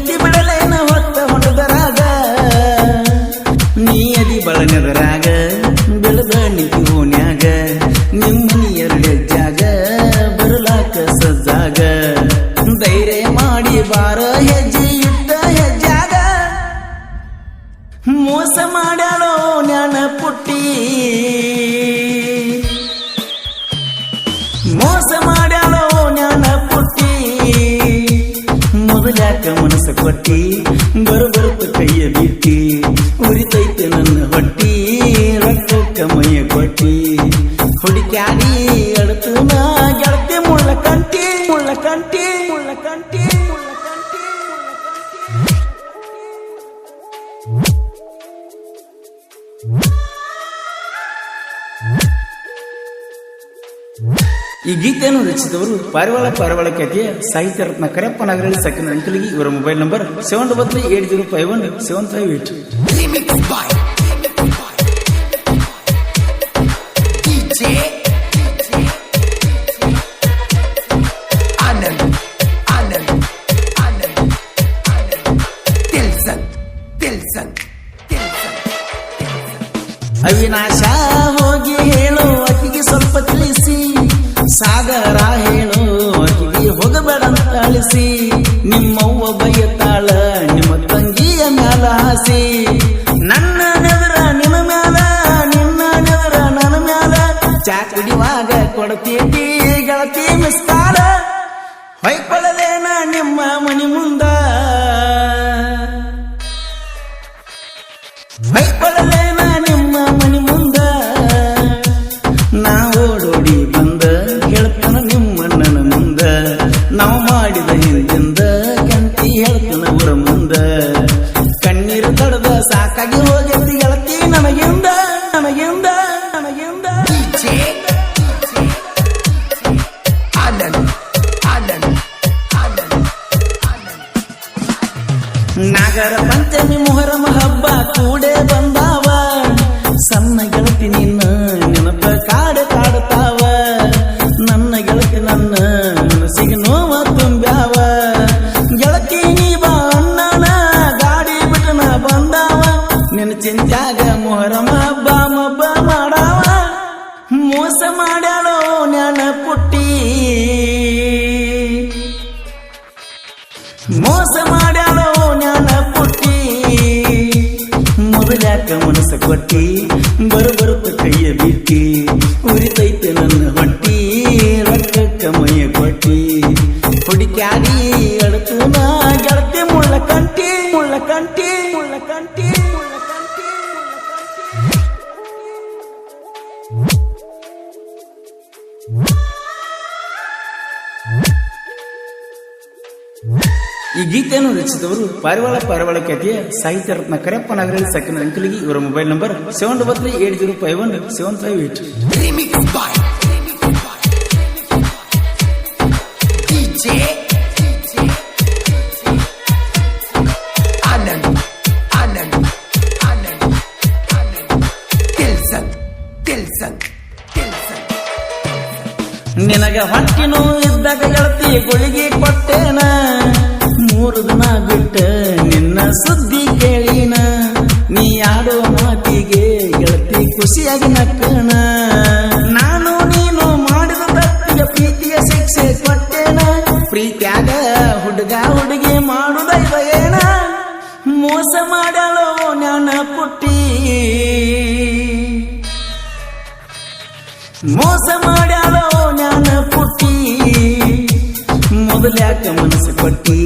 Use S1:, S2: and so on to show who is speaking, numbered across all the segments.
S1: ಎತ್ತಿ ಬಿಡಲೇನ ಹೊತ್ತ ಹೊಡೆದರಾಗ? ನೀಯದಿ ಬಳನೆದರಾಗ ಬೆಳೆದ ನಿಗೋನ್ಯಾಗ ನಿಮ್ಮನಿ ಜಾಗ ಬರಲಾಕ ಸಜ್ಜಾಗ. ಧೈರ್ಯ ಮಾಡಿ ಬಾರ ಹೆಜ್ಜೆ ಇಟ್ಟ ಹೆಜ್ಜಾಗ. ಮೋಸ ಮಾಡಾಳೋ ಜ್ಞಾನ ಪುಟ್ಟಿ ಮೊದಲ್ಯಾಕ ಮನಸ್ಸ ಕೊಟ್ಟಿ? ಬರುತ್ತ ಕೈಯ ಬಿಟ್ಟಿ. ಉರಿತೈತೆ ನನ್ನ ಹೊಟ್ಟಿ. ರಕ್ತಕ್ಕ ಮೈಯ ಈ ಗೀತೆಯನ್ನು ರಚಿಸಿದವರು ಪಾರಿವಾಳ ಪಾರಿವಾಳ ಖ್ಯಾತಿಯ ಸಾಹಿತ್ಯ ರತ್ನ ಕರೆಪ್ಪ ನಾಗರಳ್ಳಿ ಸೆಕೆಂಡ್ ಅಂಕಲಿಗೆ ಇವರ mobile number seven double three eight zero five one seven five eight.
S2: Remix
S1: ಚಾ ಕುಡಿಯುವಾಗ ಕೊಡ್ತೀನಿ ಗೆಳತಿ ಮಿಸ್ತಾರ. ಹೊಯ್ಕೊಳ್ಳಲೇನ ನಿಮ್ಮ ಮನಿ ಮುಂದ. ಹೊಯ್ಕೊಳ್ಳಲೇನ ನಿಮ್ಮ ಮನಿ ಮುಂದ. ನಾ ಓಡೋಡಿ ಬಂದ ಹೇಳ್ತಾನ ನನ್ನ ಮುಂದ. ನಾವು ಮಾಡಿದ ಹಿಂದಿಂದ ಕಂತಿ ಹೇಳ್ತಾನ ಅವರ ಮುಂದ. ಕಣ್ಣೀರು ತಡೆದ ಸಾಕಾಗಿ ಹೋಗಿ ಗೆಳತಿ ನನಗಿಂದ ನಮಗಿಂದ ನನಗಿಂದ. ನಿನ್ನ ಚಿಂತ್ಯಾಗ ಮೊಹರಮ ಬಾಮ ಮಬ್ಬ ಮಾಡಾವ. ಮೋಸ ಮಾಡ್ಯಾಳೋ ನ್ಯಾನ ಪುಟ್ಟಿ. ಮೋಸ ಮಾಡ್ಯಾಳೋ ಜ್ಞಾನ ಪುಟ್ಟಿ. ಮೊದಲ್ಯಾಕ ಮನಸ್ಸು ಕೊಟ್ಟಿ, ಬರು ಬರುತ್ತ ಕೈಯ ಬಿಟ್ಟಿ ಉರಿತೈತೆ ನನ್ನ ಹೊಟ್ಟಿ ರಕ್ತಕ್ಕ ಮೈಯ ಕೊಟ್ಟಿ. ಹುಡುಕ್ಯಾಡಿ ಈ ಗೀತೆಯನ್ನು ರಚಿಸಿದವರು ಪಾರಿವಾಳ ಪಾರಿವಾಳ ಖ್ಯಾತಿಯ ಸಾಹಿತ್ಯ ರತ್ನ ಕರೆಪ್ಪ ನಗರ ಸೆಕೆಂಡ್ ಅಂಕಲಿಗೆ. ಇವರ mobile number seven double three eight zero five one seven five eight. ನಿನಗೆ ಹೊಟ್ಟಿನೂ ಇದ್ದಾಗ ಗೆಳತಿ ಗುಳಿಗೆ ಮನಸ್ಸು ಕೊಟ್ಟಿ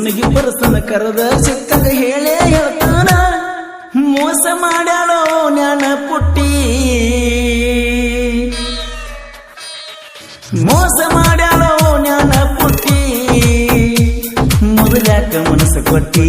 S1: ಸುಮ್ಮನಿಗೆ ಬರಸನ ಕರೆದ ಚಿತ್ತಗ ಹೇಳೇ ಹೇಳ್ತಾನ. ಮೋಸ ಮಾಡ್ಯಾಳೋ ಜ್ಞಾನ ಪುಟ್ಟಿ. ಮೋಸ ಮಾಡ್ಯಾಳೋ ಜ್ಞಾನ ಪುಟ್ಟಿ. ಮೊದಲ್ಯಾಕ ಮನಸ್ಸು ಕೊಟ್ಟಿ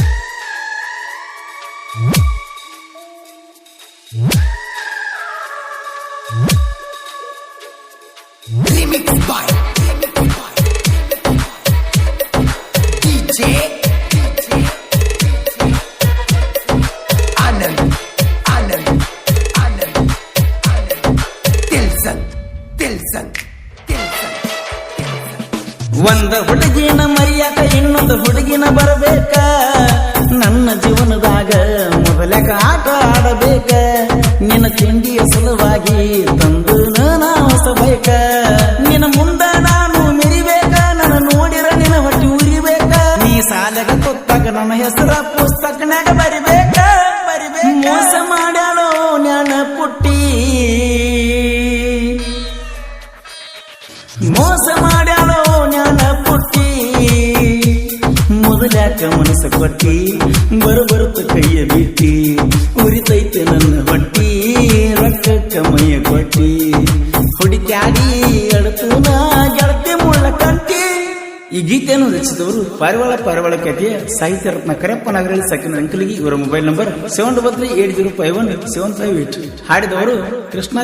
S1: ಒಂದ ಹುಡುಗಿನ ಮರ್ಯಾದ ಇನ್ನೊಂದು ಹುಡುಗಿನ ಬರಬೇಕ. ನನ್ನ ಜೀವನದಾಗ ಮೊದಲಕ ಆಟ ಆಡಬೇಕ. ನಿನ್ನ ತಿಂಡಿಯ ಸಲುವಾಗಿ ತಂದು ನಾನು ಹೊಸಬೇಕ. ನಿನ್ನ ಮುಂದ ನಾನು ಮಿರಿಬೇಕ, ನನ್ನ ನೋಡಿರ ನಿನ್ನ ಹೊಟ್ಟಿ ಉರಿಬೇಕ. ನೀ ಸಾಲಗ ಕೊತ್ತಾಗ ನನ್ನ ಹೆಸರ ಪುಸ್ತಕನಾಗ ಬರಿಬೇಕ. ಬರಿಬೇಕ ಮೋಸ ಮಾಡ್ಯಾಳೋ ಜ್ಞಾನ ಪುಟ್ಟಿ. ಮೋಸ ಮಾಡ್ಯಾಳೋ ಮೊದಲಾಕ ಮನಸ್ಸು ಕೊಟ್ಟಿ? ಬರಬರುತ್ತ ಕೈಯ ಬಿಟ್ಟಿ ಉರಿತೈತೆ ನನ್ನ ಹೊಟ್ಟಿ. ರೊಕ್ಕಕ್ಕ ಮೈಯ ಕೊಟ್ಟಿ. ಹುಡುಕ್ಯಾಡಿ ಅಡತು ನಾ ಗೆಳತಿ ಮುಳ್ಳ ಕಂಟಿ. ಈ ಗೀತೆಯನ್ನು ರಚಿಸಿದವರು ಪಾರಿವಾಳ ಪಾರಿವಾಳ ಖ್ಯಾತಿಯ ಸಾಹಿತ್ಯ ರತ್ನ ಕರೆಪ್ಪ ನಗರದಲ್ಲಿ ಸಕಿನ ಅಂಕಲಿಗೆ. ಇವರ mobile number seven double three eight zero five one seven five eight ಹಾಡಿದವರು Krishna